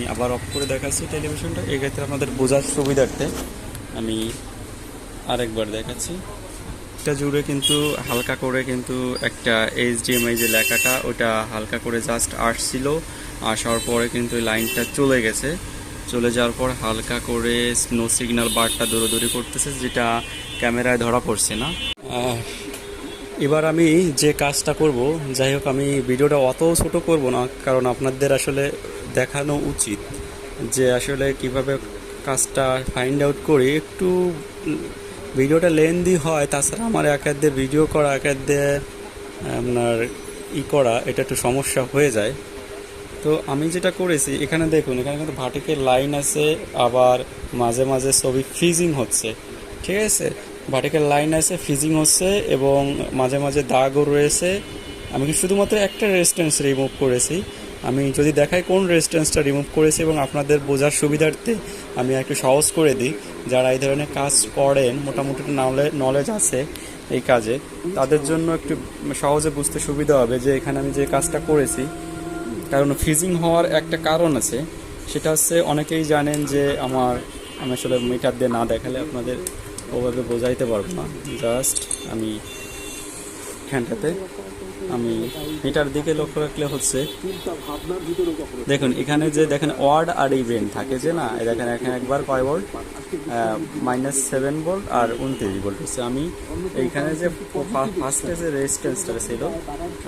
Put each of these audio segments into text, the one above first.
আমি আবার অফ করে দেখাচ্ছি টেলিভিশনটা এক্ষেত্রে আমাদের বোঝার সুবিধার্থে আমি আরেকবার দেখাচ্ছি। এটা জুড়ে কিন্তু হালকা করে কিন্তু একটা এইচডিএমআই যে লেখাটা, ওটা হালকা করে জাস্ট আসছিল। আসার পরে কিন্তু লাইনটা চলে গেছে। চলে যাওয়ার পর হালকা করে স্নো সিগন্যাল বারটা দৌড়াদৌড়ি করতেছে, যেটা ক্যামেরায় ধরা পড়ছে না। এবার আমি যে কাজটা করব, যাই হোক আমি ভিডিওটা অত ছোট করব না, কারণ আপনাদের আসলে দেখানো উচিত যে আসলে কীভাবে কাজটা ফাইন্ড আউট করি। একটু ভিডিওটা লেন্দি হয়, তাছাড়া আমার একার দিয়ে ভিডিও করা একার দিয়ে আপনার ই করা, এটা একটু সমস্যা হয়ে যায়। তো আমি যেটা করেছি, এখানে দেখুন, এখানে কিন্তু ভাটিকের লাইন আছে, আবার মাঝে মাঝে ছবি ফ্রিজিং হচ্ছে। ঠিক আছে? ভাটিকের লাইন আছে ফ্রিজিং হচ্ছে এবং মাঝে মাঝে দাগও রয়েছে। আমি শুধুমাত্র একটা রেজিস্ট্যান্স রিমুভ করেছি আমি যদি দেখাই কোন রেজিস্ট্যান্সটা রিমুভ করেছি এবং আপনাদের বোঝার সুবিধার্থে আমি একটু সহজ করে দিই। যারা এই ধরনের কাজ করেন, মোটামুটি নলেজ আছে এই কাজে, তাদের জন্য একটু সহজে বুঝতে সুবিধা হবে যে এখানে আমি যে কাজটা করেছি, কারণ ফ্রিজিং হওয়ার একটা কারণ আছে। সেটা হচ্ছে অনেকেই জানেন যে আমার, আমি আসলে মিটার দিয়ে না দেখালে আপনাদের ওভাবে বোঝাইতে পারব না। জাস্ট আমি এখানটাতে আমি এটার দিকে লক্ষ্য রাখলে হচ্ছে, দেখুন এখানে যে দেখেন ওয়ার্ড আর ইভেন্ট থাকে যে না দেখেন এখানে একবার কয় ভোল্ট? মাইনাস সেভেন ভোল্ট আর উনত্রিশ ভোল্ট হচ্ছে। আমি এইখানে যে ফার্স্টে যে রেজিস্ট্যান্সটা ছিল,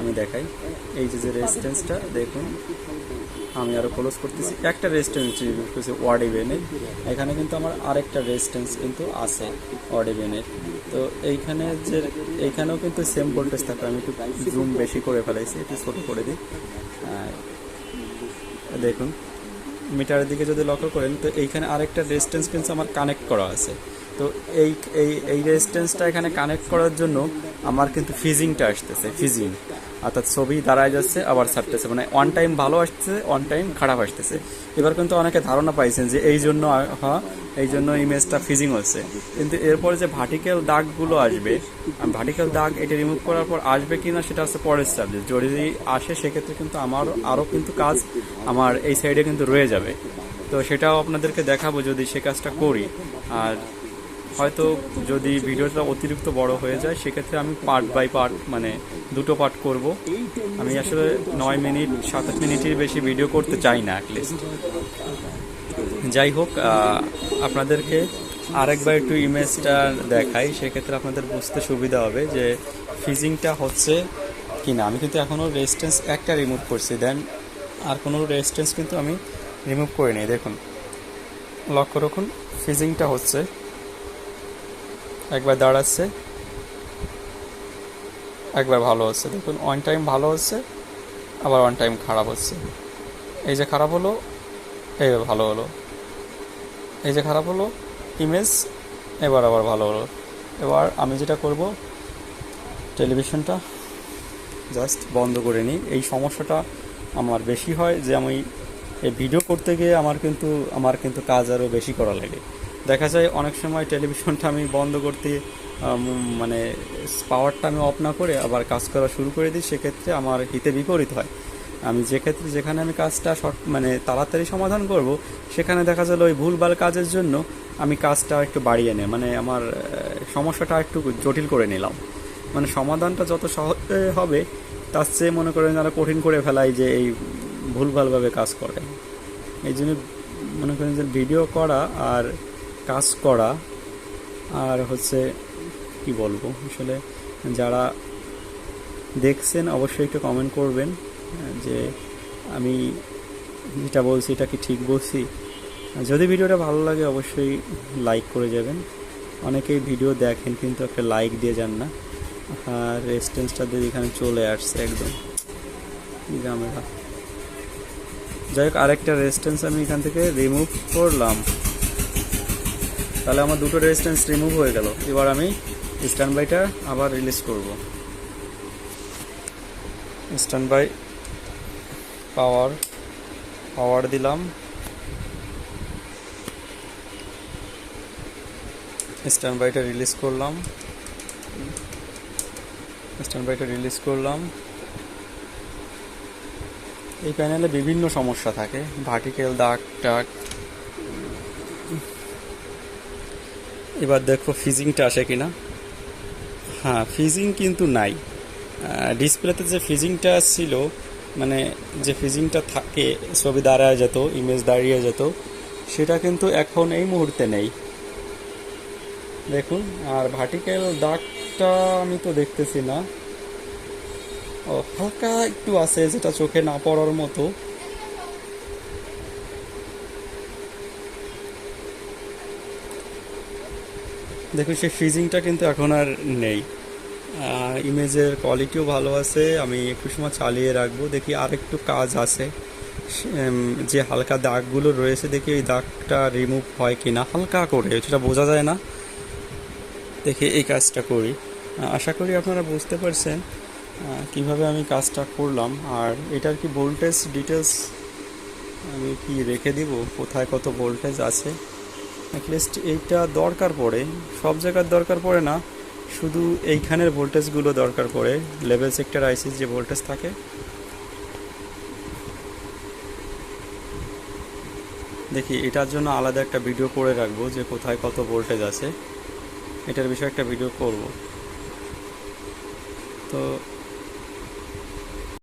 আমি দেখাই। এই যে যে রেজিস্ট্যান্সটা দেখুন আমি আরও ক্লোজ করতেছি। একটা রেজিস্ট্যান্স করছি ওয়ার্ড ইভেনের এখানে কিন্তু আমার আরেকটা রেজিস্ট্যান্স কিন্তু আছে ওয়ার্ড ইভেনের তো এইখানে যে এইখানেও কিন্তু সেম ভোল্টেজ থাকে আমি একটু জুম বেশি করে ফেলাইছি, একটু ছোট করে দিই। দেখুন, মিটারের দিকে যদি লক্ষ্য করেন, তো এইখানে আরেকটা রেজিস্ট্যান্স কিন্তু আমার কানেক্ট করা আছে। তো এই এই এই এখানে কানেক্ট করার জন্য আমার কিন্তু ফিজিংটা আসতেছে ফিজিং অর্থাৎ ছবি দাঁড়ায় যাচ্ছে, আবার ছাড়তেছে। মানে অন টাইম ভালো আসতেছে অন টাইম খারাপ আসতেছে। এবার কিন্তু অনেকে ধারণা পাইছেন যে এই জন্য হ্যাঁ এই জন্য ইমেজটা ফিজিং হচ্ছে। কিন্তু এরপরে যে ভার্টিক্যাল দাগগুলো আসবে ভার্টিক্যাল দাগ এটা রিমুভ করার পর আসবে কি না সেটা হচ্ছে পরের সাবজেক্ট যদি আসে, সেক্ষেত্রে কিন্তু আমার আরও কিন্তু কাজ আমার এই সাইডে কিন্তু রয়ে যাবে। তো সেটাও আপনাদেরকে দেখাবো যদি সে কাজটা করি। আর হয়তো যদি ভিডিওটা অতিরিক্ত বড় হয়ে যায়, সেক্ষেত্রে আমি পার্ট বাই পার্ট মানে দুটো পার্ট করব। আমি আসলে নয় মিনিট, সাতাশ মিনিটের বেশি ভিডিও করতে চাই না অ্যাটলিস্ট যাই হোক আপনাদেরকে আরেকবার একটু ইমেজটা দেখাই। সেক্ষেত্রে আপনাদের বুঝতে সুবিধা হবে যে ফিজিংটা হচ্ছে কি না আমি কিন্তু এখনও রেজিস্ট্যান্স একটা রিমুভ করছি। দেন আর কোনো রেজিস্ট্যান্স কিন্তু আমি রিমুভ করিনি। দেখুন, লক্ষ্য রাখুন ফিজিংটা হচ্ছে। একবার দাঁড়াচ্ছে। একবার ভালো হচ্ছে। দেখুন অন টাইম ভালো হচ্ছে, আবার অন টাইম খারাপ হচ্ছে। এই যে খারাপ হলো এই ভালো হলো। এই যে খারাপ হলো ইমেজ এবার আবার ভালো হলো। এবার আমি যেটা করব টেলিভিশনটা জাস্ট বন্ধ করে নিই। এই সমস্যাটা আমার বেশি হয় যে আমি এই ভিডিও করতে গিয়ে আমার কিন্তু আমার কিন্তু কাজ আরও বেশি করা লাগে। দেখা যায় অনেক সময় টেলিভিশনটা আমি বন্ধ করতে মানে পাওয়ারটা আমি অফ না করে আবার কাজ করা শুরু করে দিই, সেক্ষেত্রে আমার হিতে বিপরীত হয়। আমি যে ক্ষেত্রে, যেখানে আমি কাজটা শর্ট মানে তাড়াতাড়ি সমাধান করব, সেখানে দেখা গেল ওই ভুলভাল কাজের জন্য আমি কাজটা একটু বাড়িয়ে নিই। মানে আমার সমস্যাটা একটু জটিল করে নিলাম। মানে সমাধানটা যত সহজ হবে, তার চেয়ে মনে করেন যারা কঠিন করে ফেলাই যে এই ভুলভালভাবে কাজ করে। এই জন্য মনে করেন যে ভিডিও করা আর কাজ করা আর হচ্ছে কি বলব, আসলে যারা দেখছেন অবশ্যই একটু কমেন্ট করবেন, যে আমি যেটা বলছি এটা কি ঠিক বলছি? যদি ভিডিওটা ভালো লাগে অবশ্যই লাইক করে যাবেন। অনেকেই ভিডিও দেখেন কিন্তু একটা লাইক দিয়ে যান না। আর রেজিস্ট্যান্সটা দিয়ে এখানে চলে আসছে একদম। ঝামেলা যাই হোক, আরেকটা রেজিস্ট্যান্স আমি এখান থেকে রিমুভ করলাম। তাহলে আমার দুটো রেজিস্ট্যান্স রিমুভ হয়ে গেল। এবার আমি স্ট্যান্ড বাইটা আবার রিলিজ করব। স্ট্যান্ড বাই পাওয়ার পাওয়ার দিলাম। স্ট্যান্ড বাইটা রিলিজ করলাম। স্ট্যান্ড বাইটা রিলিজ করলাম। এই প্যানেলে বিভিন্ন সমস্যা থাকে। ভার্টিক্যাল দাগ, টাগ এবার দেখো ফিজিংটা আসে কিনা। হ্যাঁ ফিজিং কিন্তু নাই। ডিসপ্লেতে যে ফিজিংটা ছিল মানে যে ফিজিংটা থাকে, ছবি দাঁড়ায় যেত ইমেজ দাঁড়িয়ে যেত, সেটা কিন্তু এখন এই মুহূর্তে নেই। দেখুন, আর ভার্টিক্যাল দাগটা আমি তো দেখতেছি না। ও, হালকা একটু আছে, যেটা চোখে না পড়ার মতো। দেখুন, সেই ফ্রিজিংটা কিন্তু এখন আর নেই। ইমেজের কোয়ালিটিও ভালো আছে, আমি একটু সময় চালিয়ে রাখব, দেখি আর একটু কাজ আছে। যে হালকা দাগগুলো রয়েছে, দেখি ওই দাগটা রিমুভ হয় কি না হালকা করে সেটা বোঝা যায় না। দেখি এই কাজটা করি। আশা করি আপনারা বুঝতে পারছেন কীভাবে আমি কাজটা করলাম। আর এটার কি ভোল্টেজ ডিটেলস আমি কি রেখে দিব? কোথায় কত ভোল্টেজ আছে? অ্যাটলিস্ট এইটা দরকার পড়ে। সব জায়গার দরকার পড়ে না। শুধু এইখানের ভোল্টেজগুলো দরকার পড়ে। লেভেল সেক্টর আইসির যে ভোল্টেজ থাকে। দেখি, এটার জন্য আলাদা একটা ভিডিও করে রাখব যে কোথায় কত ভোল্টেজ আছে। এটার বিষয়ে একটা ভিডিও করব। তো